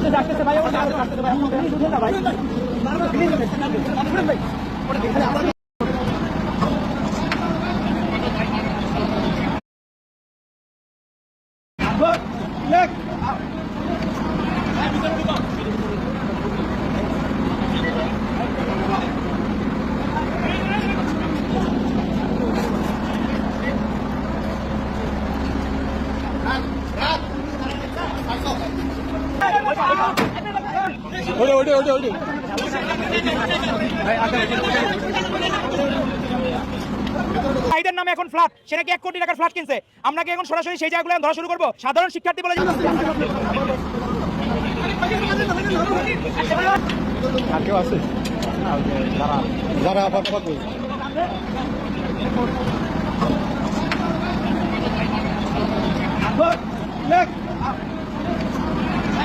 আসতেছে আসতেছে ভাই আসতেছে ভাই প্লিজ উঠে না ভাই প্লিজ উঠেন ভাই ওটা ওটা ওটা ওটা ভাইদের নামে এখন ফ্ল্যাট। সে নাকি এক কোটি টাকার ফ্ল্যাট কিনছে। আমরা কি এখন সরাসরি সেই জায়গাগুলো ধরা শুরু করব? সাধারণ শিক্ষার্থী বলে আর কেউ আছে? যারা আবার পাবে আসতেছে আসতেছে ভাই ওটা আসতেছে ভাই প্লিজ উঠে না ভাই প্লিজ উঠেন